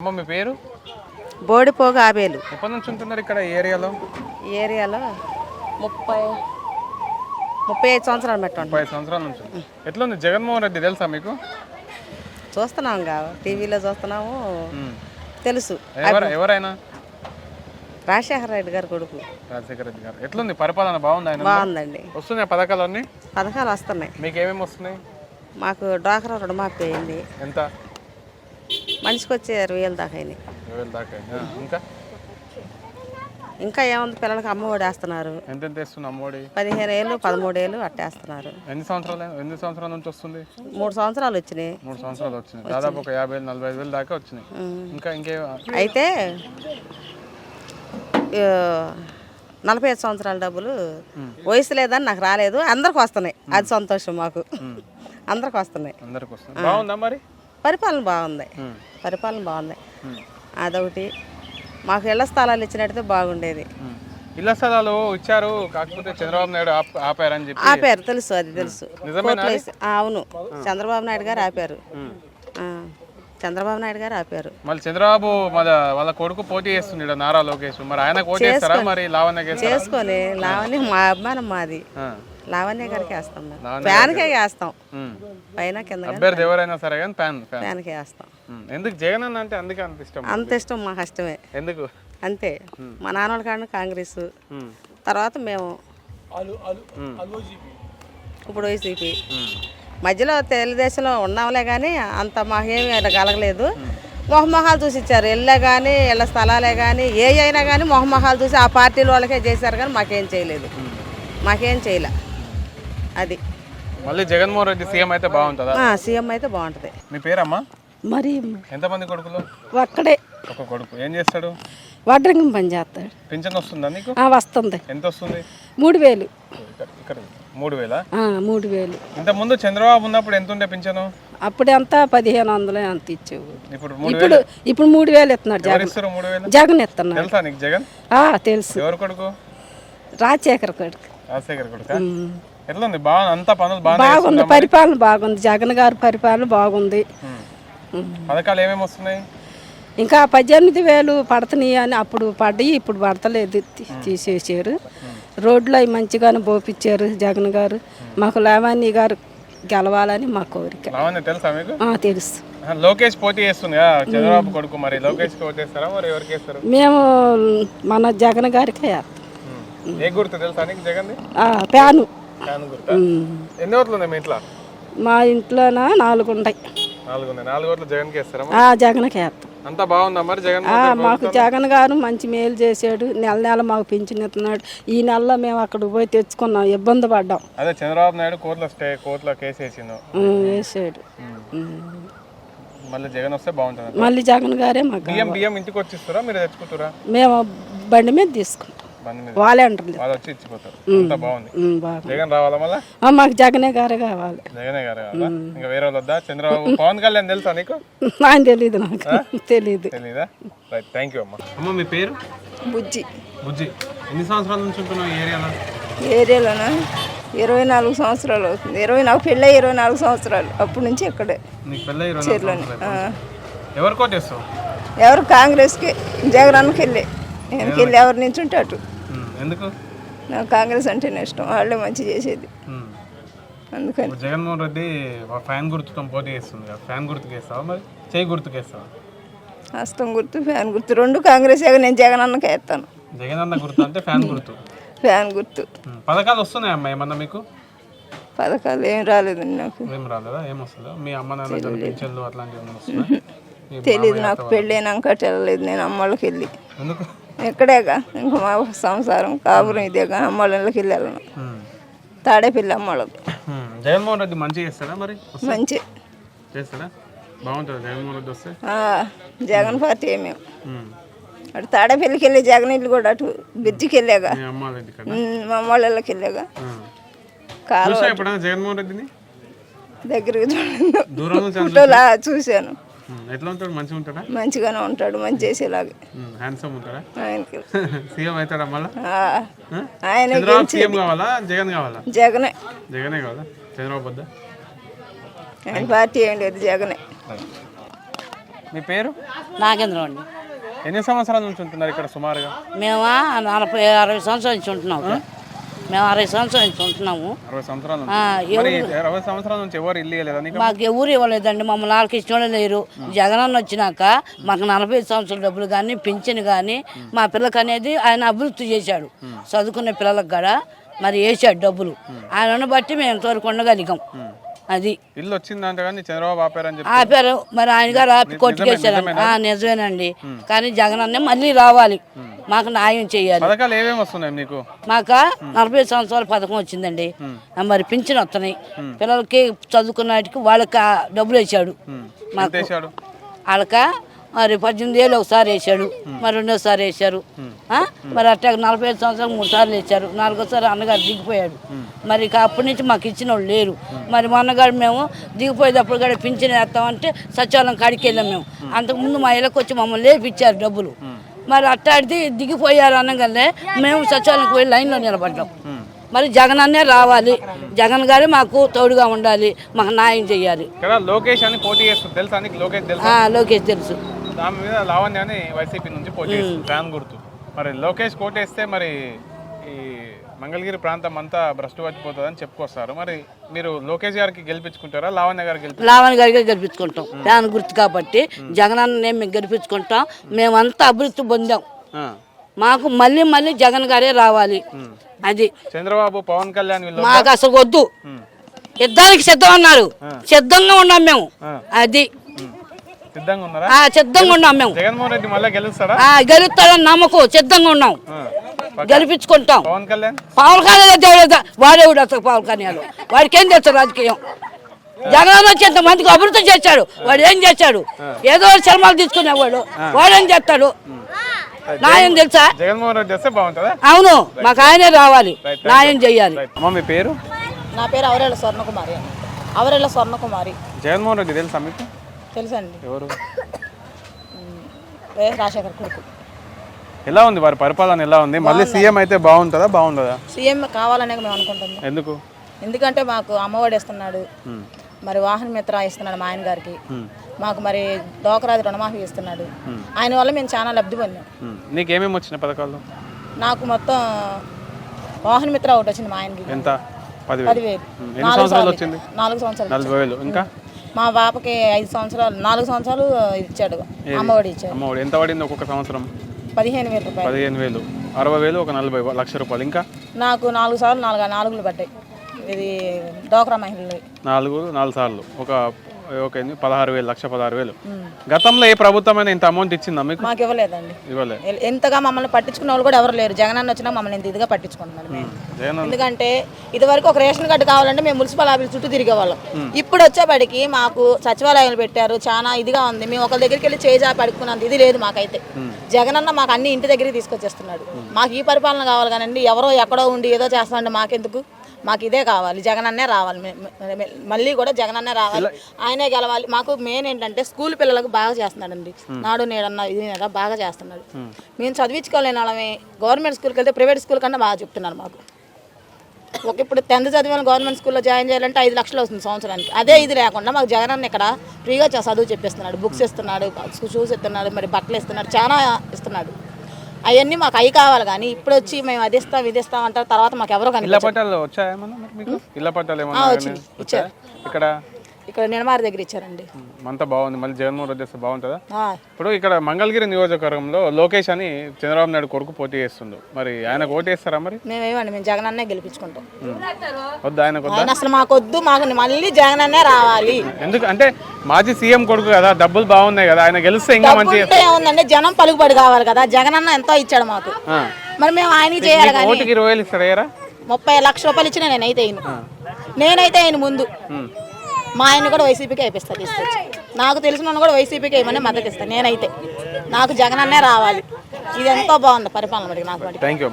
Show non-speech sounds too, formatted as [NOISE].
అమ్మ మీ పేరు? బోడిపోగ ఆబేలు. ఎప్పటి నుంచి ఉంటున్నారు ఇక్కడ ఈ ఏరియాలో? ఈ ఏరియాలో ముప్పై ముప్పై ఐదు సంవత్సరాలు పెట్టండి ముప్పై ఐదు సంవత్సరాల నుంచి. ఎట్లా ఉంది జగన్మోహన్ రెడ్డి తెలుసా మీకు? చూస్తున్నాం కా టీవీలో చూస్తున్నాము. తెలుసు. ఎవరు ఎవరైనా? రాజశేఖర రెడ్డి గారి కొడుకు. రాజశేఖర రెడ్డి గారు. ఎట్లుంది? పరిపాలన బాగుంది ఆయన? బాగుందండి. వస్తున్నాయి పథకాలు అన్నీ పథకాలు వస్తున్నాయి. మీకు ఏమేమి వస్తున్నాయి? మాకు డ్వాక్రా రుణమాఫీ అయింది. ఎంత? మనిషికి వచ్చే ఇరవై వేలు దాకా అయినాయి. వేలు దాకా ఆ, ఇంకా? ఇంకా ఏముంది పిల్లలకి అమ్మఒడి వేస్తున్నారు. ఎంత ఎంత ఇస్తుంది అమ్మఒడి పదిహేను ఏళ్ళు పదమూడు ఏళ్ళు అట్టేస్తున్నారు. ఎన్ని సంవత్సరాలు ఎన్ని సంవత్సరాల నుంచి వస్తుంది? మూడు సంవత్సరాలు వచ్చినాయి. మూడు సంవత్సరాలు వచ్చినాయి. దాదాపు ఒక యాభై నలభై ఐదు వేలు దాకా వచ్చినాయి. ఇంకా ఇంకే అయితే నలభై ఐదు సంవత్సరాల డబ్బులు వయసు లేదని నాకు రాలేదు. అందరికి వస్తున్నాయి. అది సంతోషం మాకు. అందరికి వస్తున్నాయి. అందరికి వస్తుంది బాగుందా మరి? పరిపాలన బాగుంది. పరిపాలన బాగుంది. అదొకటి. మాకు ఇళ్ళ స్థలాలు ఇచ్చినట్టయితే బాగుండేది. ఇళ్ళ స్థలాలు ఇచ్చారు కాకపోతే చంద్రబాబు నాయుడు ఆప్- ఆపారని చెప్పి. ఆపారు తెలుసు అది తెలుసు. అవును. చంద్రబాబు నాయుడు గారు ఆపారు. చంద్రబాబు నాయుడు గారు ఆపారు. మళ్ళీ చంద్రబాబు వాళ్ళ కొడుకు పోటీ చేస్తున్నాడు నారా లోకేష్. మరి ఆయన పోటీ చేస్తారా మరి లావణ్య చేసుకొని లావణ్య మా అభిమానం మాది. లావణ్య గారికి వేస్తాం మేము. ఫ్యాన్కే వేస్తాం. పైన కింద అభ్యర్థి ఎవరైనా సరే కానీ ఫ్యాన్ ఫ్యాన్ ఫ్యాన్కే వేస్తాం. ఎందుకు జగన్ అన్న అంటే అందుకే అంత ఇష్టం అంత ఇష్టం మాకు ఇష్టమే ఎందుకు? అంతే. మా నాన్నల కాడ కాంగ్రెస్. తర్వాత మేము. ఇప్పుడు వైసీపీ. మధ్యలో తెలుగుదేశంలో ఉన్నాంలే కానీ అంత మాకేమీ అలా కలగలేదు. మొహమొహాలు చూసి ఇచ్చారు ఇళ్ళే కానీ ఇళ్ళ స్థలాలే కానీ ఏ అయినా కానీ మొహమొహాలు చూసి ఆ పార్టీల వాళ్ళకే చేశారు కానీ మాకేం చేయలేదు. మాకేం చేయలే. అది. మళ్ళీ జగన్మోహన్ రెడ్డి సీఎం అయితే బాగుంటుందా? ఆ, సీఎం అయితే బాగుంటుంది. మీ పేరమ్మా? మరి ఎంతమంది కొడుకులు? ఒక్కడే. ఒక కొడుకు. ఏం చేస్తాడు? వడ్రంగం పని చేస్తాడు. పింఛన్ వస్తుందా నీకు? ఆ, వస్తుంది. ఎంత వస్తుంది? మూడు వేలు. ఇక్కడ- మూడు వేల? ఆ, మూడు వేలు. ఇంత ముందు చంద్రబాబు ఉన్నప్పుడు ఎంత ఉండే పింఛను? అప్పుడంతా పదిహేను వందలు అంత ఇచ్చేవు ఇప్పుడు మూడు ఇప్పుడు ఇప్పుడు మూడు వేలు ఇస్తున్నాడు ఎవరు జగన్. ఇస్తారు మూడు వేలు? జగన్ ఇస్తున్నాడు. తెలుసా నీకు జగన్? ఆ, తెలుసు. ఎవరు కొడుకు? రాజశేఖర్ కొడుకు. రాజశేఖర్ కొడుక? ఉమ్. ఎట్లా ఉంది బాగా అంతా పనులు బాగా బాగుంది పరిపాలన బాగుంది. జగన్ గారి పరిపాలన బాగుంది. పథకాలు ఏమేమి వస్తున్నాయి? ఇంకా పద్దెనిమిది వేలు పడుతున్నాయి అని అప్పుడు పడ్డాయి ఇప్పుడు పడతలేదు. తీసేసారు రోడ్లు అవి మంచిగానే పోపించారు జగన్ గారు. మాకు లావాణి గారు గెలవాలని మా కోరిక. తెలుసా మీకు? లోకేష్ పోటీ చేస్తుంది చంద్రబాబు కొడుకు మరి. లోకేష్కి ఓటేస్తారా మరి ఎవరికి వేస్తారు? మేము మన జగన్ గారికి. ఏ గుర్తు తెలుసా జగన్ ప్యాను. ఎన్ని ఓట్లు ఉన్నాయి మీ ఇంట్లో? మా ఇంట్లోన? నాలుగు ఉంటాయి. నాలుగు ఉన్నాయి. నాలుగు ఓట్లు జగన్కి వేస్తాం. అంతా బాగుందా మరి జగన్ మాకు జగన్ గారు మంచి మేలు చేశాడు. నెల నెల మాకు పింఛన్ ఇస్తున్నాడు. ఈ నెలలో మేము అక్కడికి పోయి తెచ్చుకున్నాం. ఇబ్బంది పడ్డాం. అదే చంద్రబాబు నాయుడు కోర్టులో స్టే కోర్టులో కేసు వేసిండు. మళ్ళీ జగన్ వస్తే బాగుంటుంది. మళ్ళీ జగన్ గారే మాకు బియ్యం బియ్యం ఇంటికి వచ్చి ఇస్తారా మీరు తెచ్చుకుంటారా? మేము బండి మీద తీసుకుంటాం వాళ్ళు వచ్చి ఇచ్చిపోతారు. అంతా బాగుంది. ఉమ్, బాగా జగన్ రావాలా మళ్ళా? ఆ, మాకు జగనే గారే కావాలి. జగనే గారు కావాలా? ఇంకా వేరే వాళ్ళు వద్దా? చంద్రబాబు పవన్ కళ్యాణ్ తెలుసా నీకు? తెలియదు [LAUGHS] నాకు తెలీదా. రైట్ థ్యాంక్ యూ అమ్మ. అమ్మ మీ పేరు? బుజ్జి. బుజ్జి. ఎన్ని సంవత్సరాల నుంచి ఉంటున్నావు ఈ ఏరియాలో? ఏరియాలోన? ఇరవై నాలుగు సంవత్సరాలు అవుతుంది. ఇరవై నాకు పెళ్ళి ఇరవై నాలుగు సంవత్సరాలు. అప్పటి నుంచి ఇక్కడే. ఎవరు కాంగ్రెస్కి? జగనన్నకి వెళ్ళి వెనక్కి వెళ్ళి ఎవరి నుంచి ఉంటే అటు. ఎందుకు? నాకు కాంగ్రెస్ అంటేనే ఇష్టం. వాళ్ళే మంచి చేసేది. అందుకని. జగన్మోహన్ రెడ్డి ఫ్యాన్ గుర్తుతో పోటీ చేస్తుంది ఫ్యాన్ గుర్తుకు వేస్తావా మరి? చేయి గుర్తుకు వేస్తావా? హస్తం గుర్తు ఫ్యాన్ గుర్తు. రెండు కాంగ్రెస్ నేను జగనన్నకి వేస్తాను. జగన్ అన్న గుర్తు అంటే ఫ్యాన్ గుర్తు. ఫ్యాన్ గుర్తు. పథకాలు వస్తున్నాయి అమ్మా ఏమన్నా మీకు? పథకాలు ఏం రాలేదండి నాకు. ఏం రాలేదా? ఏం వస్తుందా? మీ అమ్మ నాన్న పింఛన్లు అట్లాంటివి తెలీదు నాకు పెళ్ళైనాక వెళ్ళలేదు నేను అమ్మళ్ళకి వెళ్ళి. ఎందుకు? ఇక్కడేగా ఇంకా మా సంసారం కాపురం ఇదేగా అమ్మళ్ళకి వెళ్ళి వెళ్ళను ఉమ్. తాడేపల్లి అమ్మళ్ళకి. జగన్మోహన్ రెడ్డి మంచిగా చేస్తాడా మరి? మంచి. చేస్తాడా? బాగుంటుంది జగన్మోహన్ రెడ్డి వస్తే? జగన్ పార్టీ మేము ఉమ్. అటు తాడేపల్లికి వెళ్ళి జగన్ ఇల్లు కూడా అటు బ్రిడ్జికి వెళ్ళాగా. మీ అమ్మ వాళ్ళ ఇంటికాడ ఉమ్, మా అమ్మళ్ళకి వెళ్ళాగా. ఎప్పుడైనా జగన్మోహన్ రెడ్డిని? దగ్గరికి అన్న- ఫోటోలా చూశాను. ఎట్లా ఉంటాడు? మంచిగా ఉంటాడా? మంచిగానే ఉంటాడు మంచి చేసేలాగే. హ్యాండ్సమ్ ఉంటాడా? ఆయనకి. [LAUGHS] సీఎం అవుతాడా మళ్ళా? ఆ, ఆ? ఆయన సీఎం కావాలా? జగన్ కావాలా? జగనే. జగనే కావాలా? చంద్రబాబు వద్దా? ఆయన పార్టీ ఏం లేదు జగనే. మీ పేరు? నాగేంద్రం అండి. ఎన్ని సంవత్సరాల నుంచి ఉంటున్నారు ఇక్కడ సుమారుగా? మేము నలభై అరవై సంవత్సరాల నుంచి ఉంటున్నాం. మేము అరవై సంవత్సరాల నుంచి ఉంటున్నాము. అరవై సంవత్సరాల ఆ, నుంచి మరి అరవై సంవత్సరాల నుంచి ఎవరు ఇల్లు ఇవ్వలేదా నీకు? మాకు ఎవరు ఇవ్వలేదండి మమ్మల్ని వాళ్ళకి ఇష్టం లేరు. జగనన్న వచ్చినాక మాకు నలభై ఐదు సంవత్సరాల డబ్బులు కానీ పింఛన్ కానీ మా పిల్లకి అనేది ఆయన అభివృద్ధి చేశాడు. చదువుకునే పిల్లలకు కూడా మరి వేసాడు డబ్బులు. ఆయనను బట్టి మేము ఇంతవరకు ఉండగలిగాం. అది. ఇల్లు వచ్చిందంటే కానీ చంద్రబాబు ఆపారని చెప్పి ఆపారు. మరి ఆయన గారు ఆపి కొట్టుకేశారండి ఆ, నిజమేనండి. కానీ జగన్ అన్నే మళ్ళీ రావాలి. మాకు న్యాయం చేయాలి. పథకాలు ఏమేమి వస్తున్నాయి నీకు మాక నలభై సంవత్సరాల పథకం వచ్చిందండి. మరి పింఛన్ వస్తున్నాయి. పిల్లలకి చదువుకున్నటికి వాళ్ళకి ఆ డబ్బులు వేసాడు మాకు వాళ్ళక మరి పద్దెనిమిది ఏళ్ళు ఒకసారి వేసాడు మరి రెండోసారి వేశారు. ఆ? మరి అట్లా నలభై ఐదు సంవత్సరాలు మూడు సార్లు వేశారు. నాలుగోసారి అన్నగారు దిగిపోయాడు. మరి ఇక అప్పటి నుంచి మాకు ఇచ్చిన వాళ్ళు లేరు. మరి మా అన్నగారు మేము దిగిపోయేటప్పుడు కూడా పింఛన్ వేస్తామంటే సచివాలయం కాడికి వెళ్ళాం మేము. అంతకుముందు మా ఇళ్ళకి వచ్చి మమ్మల్ని లేపిచ్చారు డబ్బులు. మరి అట్టాడిది దిగిపోయారు అనగానే మేము సచివాలయంకి వెళ్ళి లైన్లో నిలబడ్డాం. మరి జగన్ అన్నే రావాలి. జగన్ గారే మాకు తోడుగా ఉండాలి. మాకు న్యాయం చేయాలి. లోకేష్ అని పోటీ చేస్తుంది. తెలుసా నీకు? లోకేష్ తెలుసా? ఆ, లోకేష్ తెలుసు. దాని మీద లావణ్య అని వైసీపీ నుంచి పోటీ చేస్తుంది. ఫ్యాన్ గుర్తు. మరి లోకేష్ కోటేస్తే మరి ఈ మంగళగిరి ప్రాంతం అంతా భ్రష్టు పట్టిపోతుందని చెప్పుకొస్తారు. మరి మీరు లోకేష్ గారికి గెలిపించుకుంటారా? లావణ్య గారికి గెలిపి లావణ్ గారికి గెలిపించుకుంటాం. ఫ్యాన్ గుర్తు కాబట్టి జగనన్న మేము గెలిపించుకుంటాం. మేమంతా అభివృద్ధి పొందాం. మాకు మళ్ళీ మళ్ళీ జగన్ గారే రావాలి. అది. చంద్రబాబు పవన్ కళ్యాణ్ మాకు అసలు వద్దు. యుద్ధానికి సిద్ధం అన్నారు సిద్ధంగా ఉన్నాం మేము. అది. సిద్ధంగా ఉన్నాం మేము. జగన్మోహన్ రెడ్డి మళ్ళీ గెలుస్తారా గెలుస్తాడని నమ్మకం. సిద్ధంగా ఉన్నాం. గెలిపించుకుంటాం. పవన్ కళ్యాణ్? పవన్ కళ్యాణ్ వాడేవుడు అసలు పవన్ కళ్యాణ్ వాడికి ఏం చేస్తాడు రాజకీయం? జగన్ వచ్చి ఎంత మందికి అభివృద్ధి చేశాడు. వాడు ఏం చేశాడు? ఏదో సినిమాలు తీసుకునేవాడు వాడు. ఏం చేస్తాడు? నాయం తెలుసా? జగన్మోహన్ రెడ్డి వస్తే బాగుంటుందా? అవును. మాకు ఆయనే రావాలి. నాయం చెయ్యాలి. అమ్మ మీ పేరు? నా పేరు అవరేళ్ళ స్వర్ణకుమారి అవరేళ్ళ స్వర్ణకుమారి. జగన్మోహన్ రెడ్డి తెలుసా మీకు? తెలుసండి. ఎవరు? రాజశేఖర్ కొడుకు. ఎలా ఉంది? వారి పరిపాలన ఎలా ఉంది? మళ్ళీ సీఎం అయితే బాగుంటుందా? బాగుంటుందా సీఎం కావాలనే మేము అనుకుంటున్నాం. ఎందుకు? ఎందుకంటే మాకు అమ్మఒడి ఇస్తున్నాడు మరి వాహన మిత్ర ఇస్తున్నాడు మా ఆయన గారికి. మాకు మరి డోకరాజు రుణమాఫీ ఇస్తున్నాడు ఆయన వల్ల మేము చాలా లబ్ధి పొందాం. నీకేమేమి వచ్చిన పథకాలు? నాకు మొత్తం వాహన మిత్ర ఒకటి వచ్చింది మా ఆయనకి. ఎంత? పదివేలు. నాలుగు సంవత్సరాలు ఇంకా? మా పాపకి ఐదు సంవత్సరాలు నాలుగు సంవత్సరాలు ఇచ్చాడు. అమ్మఒడి ఇచ్చాడు. ఎంత పడింది ఒక్కొక్క సంవత్సరం? పదిహేను వేల రూపాయలు. పదిహేను వేలు. అరవై వేలు ఒక నలభై లక్ష రూపాయలు. ఇంకా? నాకు నాలుగు సార్లు నాలుగు నాలుగులు పడ్డాయి. ఇది డోక్రా మహిళలు నాలుగు నాలుగు సార్లు. ఒక ఎన్ని? పదహారు వేలు లక్ష పదహారు వేలు. గతంలో ఏ ప్రభుత్వమైనా ఇంత అమౌంట్ ఇచ్చిందా మీకు? మాకు ఇవ్వలేదండి. ఇవ్వలే ఎ- ఎంతగా మమ్మల్ని పట్టించుకున్న వాళ్ళు కూడా ఎవరు లేరు. జగన్ అన్న వచ్చినా మమ్మల్ని ఇంత ఇదిగా పట్టించుకుంటున్నారు మేము. ఎందుకంటే ఇదివరకు ఒక రేషన్ కార్డు కావాలంటే మేము మున్సిపల్ ఆఫీస్ చుట్టూ తిరిగేవాళ్ళం. ఇప్పుడు వచ్చేపటికి మాకు సచివాలయాలు పెట్టారు. చాలా ఇదిగా ఉంది. మేము ఒకరి దగ్గరికి వెళ్ళి చేజా పడుకున్నంత ఇది లేదు మాకైతే. జగన్ అన్న మాకు అన్ని ఇంటి దగ్గరికి తీసుకొచ్చేస్తున్నాడు. మాకు ఈ పరిపాలన కావాలి కానండి. ఎవరో ఎక్కడో ఉండి ఏదో చేస్తామండి మాకెందుకు? మాకు ఇదే కావాలి. జగన్ అన్నే రావాలి మళ్ళీ కూడా జగన్ అన్నే రావాలి ఆయనే గెలవాలి. మాకు మెయిన్ ఏంటంటే స్కూల్ పిల్లలకు బాగా చేస్తున్నాడండి. నాడు నేడన్న ఇది నేడా బాగా చేస్తున్నాడు. మేము. చదివించుకోలేని వాళ్ళమే. గవర్నమెంట్ స్కూల్కి వెళ్తే ప్రైవేట్ స్కూల్ కన్నా బాగా చెప్తున్నారు మాకు. ఒక ఇప్పుడు టెన్త్ చదివిన గవర్నమెంట్ స్కూల్లో జాయిన్ చేయాలంటే ఐదు లక్షలు వస్తుంది సంవత్సరానికి. అదే ఇది లేకుండా మాకు జగన్ అన్న ఇక్కడ ఫ్రీగా చదువు చెప్పిస్తున్నాడు. బుక్స్ ఇస్తున్నాడు షూస్ ఇస్తున్నాడు మరి బట్టలు ఇస్తున్నాడు చాలా ఇస్తున్నాడు. అవన్నీ మాకు అవి కావాలి కానీ ఇప్పుడు వచ్చి మేము అది ఇస్తాం ఇది ఇస్తాం అంటారు తర్వాత మాకు ఎవరో ఇళ్ళ పట్టాలు వచ్చాయా ఏమన్నా మీకు ఇళ్ళ పట్టాలు ఏమన్నా వచ్చింది. కానీ వచ్చాయా? ఇక్కడ ఇక్కడ నిర్మాణ దగ్గర ఇచ్చారండి. అంతా బాగుంది. మళ్ళీ జగన్మోహన్ రెడ్డి వస్తే బాగుంటుందా? ఇప్పుడు ఇక్కడ మంగళగిరి నియోజకవర్గంలో లోకేష్ అని చంద్రబాబు నాయుడు కొడుకు పోటీ చేస్తుండు. మరి ఆయనకు ఓటు వేస్తారా మరి? మేమేమండి మేము జగన్ అన్నే గెలిపించుకుంటాం. వద్దు ఆయన అసలు మాకొద్దు మాకు మళ్ళీ జగన్ అన్నే రావాలి. ఎందుకు అంటే మాజీ సీఎం కొడుకు కదా డబ్బులు బాగున్నాయి కదా ఆయన గెలిస్తే ఇంకా మంచి ఏముందంటే జనం పలుకుబడి కావాలి కదా జగన్ అన్న ఎంతో ఇచ్చాడు మాకు. మరి మేము ఆయనకి చేయాలి కానీ ఓటుకి ఇరవై వేలు ఇస్తారా? ముప్పై లక్ష రూపాయలు ఇచ్చిన నేనైతే అయిన నేనైతే ఆయన ముందు. మా ఆయన కూడా వైసీపీకి అయిపిస్తాను తీసుకొచ్చి. నాకు తెలిసిన కూడా వైసీపీకి వేయమని మద్దతు ఇస్తాను నేనైతే. నాకు జగన్ అన్నే రావాలి. ఇది ఎంతో బాగుంది పరిపాలన నాకు. Thank you